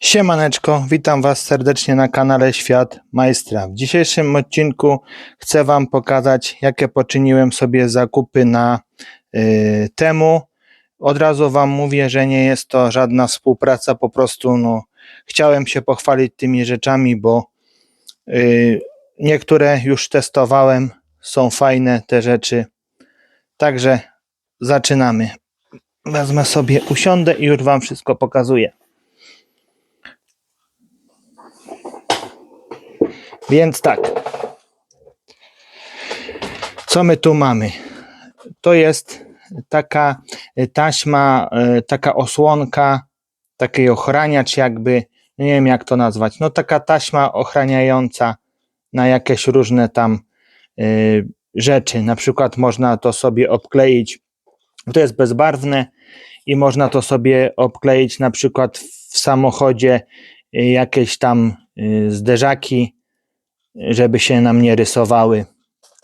Siemaneczko, witam Was serdecznie na kanale Świat Majstra. W dzisiejszym odcinku chcę Wam pokazać, jakie poczyniłem sobie zakupy na y, temu. Od razu Wam mówię, że nie jest to żadna współpraca, po prostu no, chciałem się pochwalić tymi rzeczami, bo y, niektóre już testowałem, są fajne te rzeczy. Także zaczynamy. Wezmę sobie, usiądę i już Wam wszystko pokazuję. Więc tak. Co my tu mamy? To jest taka taśma, e, taka osłonka, taki ochraniacz jakby, nie wiem jak to nazwać, no taka taśma ochraniająca na jakieś różne tam e, rzeczy. Na przykład można to sobie obkleić, to jest bezbarwne i można to sobie obkleić na przykład w samochodzie e, jakieś tam zderzaki, żeby się nam nie rysowały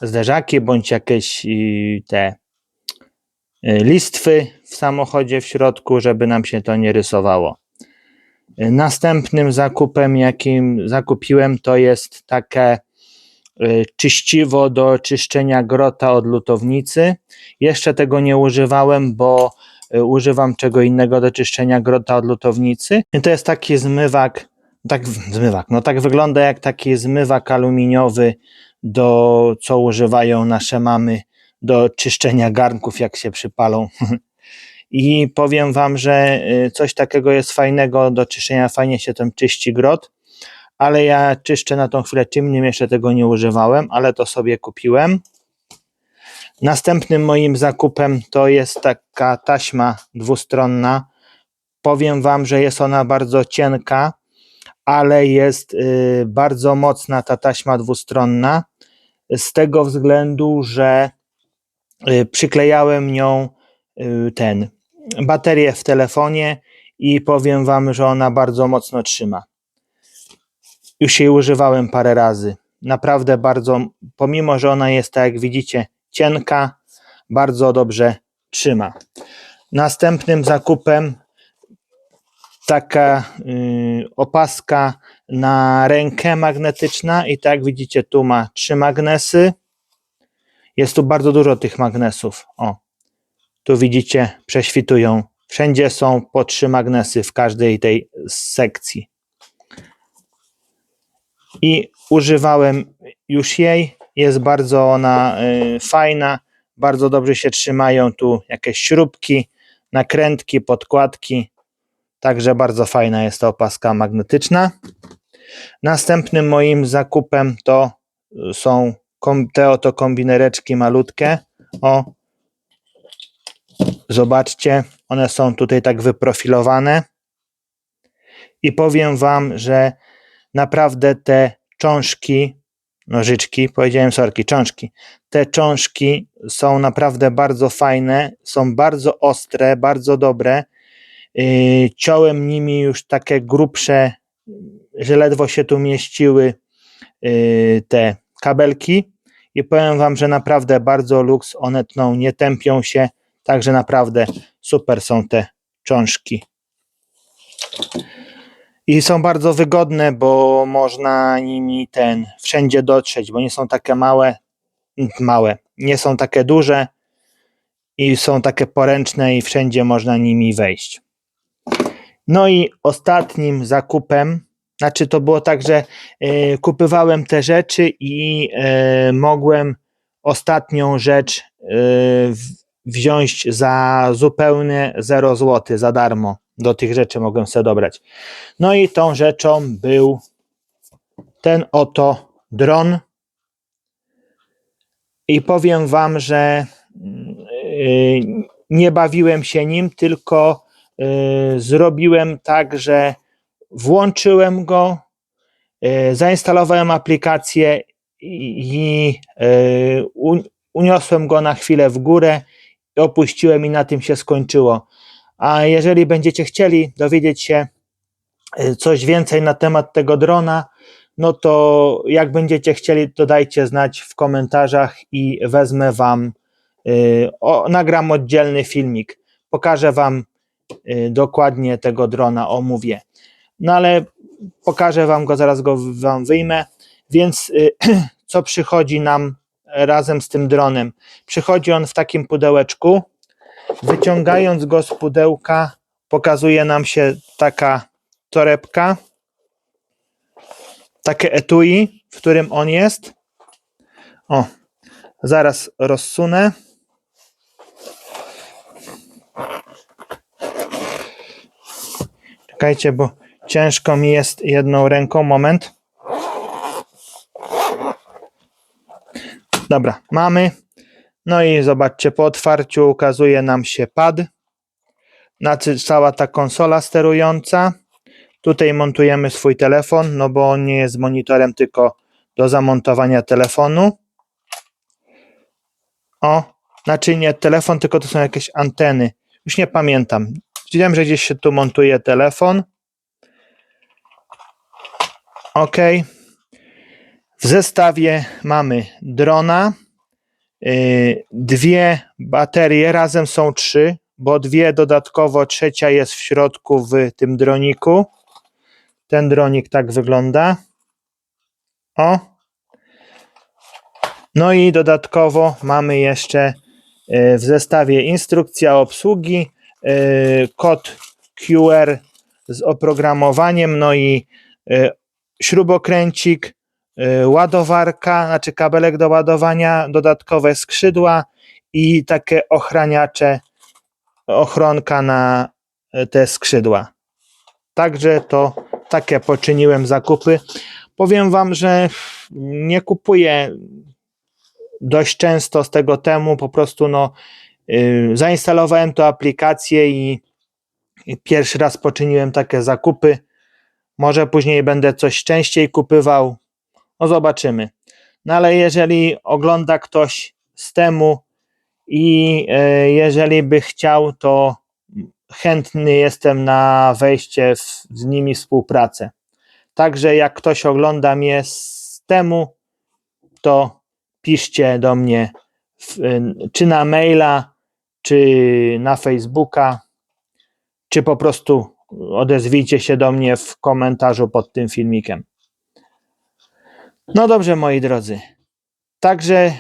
zderzaki bądź jakieś y, te y, listwy w samochodzie w środku, żeby nam się to nie rysowało. Y, Następnym zakupem, jakim zakupiłem, to jest takie czyściwo do czyszczenia grota od lutownicy. Jeszcze tego nie używałem, bo używam czego innego do czyszczenia grota od lutownicy. I to jest taki zmywak tak, zmywak. No tak wygląda jak taki zmywak aluminiowy, do, co używają nasze mamy do czyszczenia garnków, jak się przypalą. I powiem Wam, że y, coś takiego jest fajnego do czyszczenia, fajnie się tym czyści grot, ale ja czyszczę na tą chwilę czym innym, jeszcze tego nie używałem, ale to sobie kupiłem. Następnym moim zakupem to jest taka taśma dwustronna. Powiem Wam, że jest ona bardzo cienka, ale jest y, bardzo mocna ta taśma dwustronna z tego względu, że y, przyklejałem nią y, ten baterię w telefonie i powiem wam, że ona bardzo mocno trzyma. Już jej używałem parę razy. Naprawdę bardzo, pomimo że ona jest, tak jak widzicie, cienka, bardzo dobrze trzyma. Następnym zakupem taka y, opaska na rękę magnetyczna i tak widzicie tu ma trzy magnesy. Jest tu bardzo dużo tych magnesów. O, tu widzicie prześwitują. Wszędzie są po trzy magnesy w każdej tej sekcji. I używałem już jej. Jest bardzo ona y, fajna. Bardzo dobrze się trzymają tu jakieś śrubki, nakrętki, podkładki Także bardzo fajna jest to opaska magnetyczna. Następnym moim zakupem to są te oto kombinereczki malutkie. O, zobaczcie, one są tutaj tak wyprofilowane. I powiem Wam, że naprawdę te czążki, nożyczki, powiedziałem sorki, czążki. Te czążki są naprawdę bardzo fajne, są bardzo ostre, bardzo dobre Y, ciąłem nimi już takie grubsze, że ledwo się tu mieściły y, te kabelki i powiem Wam, że naprawdę bardzo luks, one tną, nie tępią się, także naprawdę super są te czążki. I są bardzo wygodne, bo można nimi ten wszędzie dotrzeć, bo nie są takie małe, małe, nie są takie duże i są takie poręczne i wszędzie można nimi wejść. No i ostatnim zakupem, znaczy to było tak, że y, kupywałem te rzeczy i y, mogłem ostatnią rzecz y, wziąć za zupełnie 0 zł, za darmo. Do tych rzeczy mogłem sobie dobrać. No i tą rzeczą był ten oto dron. I powiem Wam, że nie bawiłem się nim, tylko Y, zrobiłem tak, że włączyłem go, y, zainstalowałem aplikację i y, uniosłem go na chwilę w górę opuściłem i na tym się skończyło. A jeżeli będziecie chcieli dowiedzieć się coś więcej na temat tego drona, no to jak będziecie chcieli, to dajcie znać w komentarzach i wezmę Wam, o, nagram oddzielny filmik. Pokażę Wam Y, dokładnie tego drona omówię. no ale pokażę Wam go, zaraz go Wam wyjmę. Więc y, co przychodzi nam razem z tym dronem? Przychodzi on w takim pudełeczku. Wyciągając go z pudełka, pokazuje nam się taka torebka, takie etui, w którym on jest. O, zaraz rozsunę. Czekajcie, bo ciężko mi jest jedną ręką. Moment. Dobra, mamy. No i zobaczcie, po otwarciu ukazuje nam się pad. Znaczy cała ta konsola sterująca. Tutaj montujemy swój telefon, no bo on nie jest monitorem, tylko do zamontowania telefonu. O, znaczy nie telefon, tylko to są jakieś anteny. Już nie pamiętam. Wiem, że gdzieś się tu montuje telefon. OK. W zestawie mamy drona, yy, dwie baterie, razem są trzy, bo dwie dodatkowo, trzecia jest w środku w tym droniku. Ten dronik tak wygląda. O. No i dodatkowo mamy jeszcze yy, w zestawie instrukcja obsługi, kod QR z oprogramowaniem, no i yy, śrubokręcik, y, ładowarka, znaczy kabelek do ładowania, dodatkowe skrzydła i takie ochraniacze, ochronka na te skrzydła. Także to takie poczyniłem zakupy. Powiem Wam, że nie kupuję dość często z tego temu, po prostu no, zainstalowałem tę aplikację i, i pierwszy raz poczyniłem takie zakupy. Może później będę coś częściej kupywał. No zobaczymy. No ale jeżeli ogląda ktoś z temu i e, jeżeli by chciał, to chętny jestem na wejście w, z nimi współpracę. Także jak ktoś ogląda mnie z temu, to piszcie do mnie w, czy na maila, czy na Facebooka, czy po prostu odezwijcie się do mnie w komentarzu pod tym filmikiem. No dobrze, moi drodzy. Także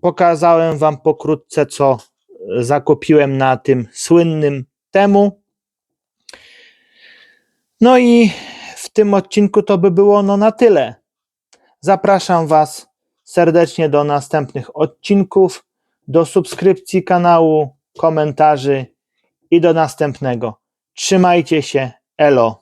pokazałem Wam pokrótce, co zakupiłem na tym słynnym temu. No i w tym odcinku to by było no na tyle. Zapraszam Was serdecznie do następnych odcinków, do subskrypcji kanału, komentarzy i do następnego. Trzymajcie się, elo.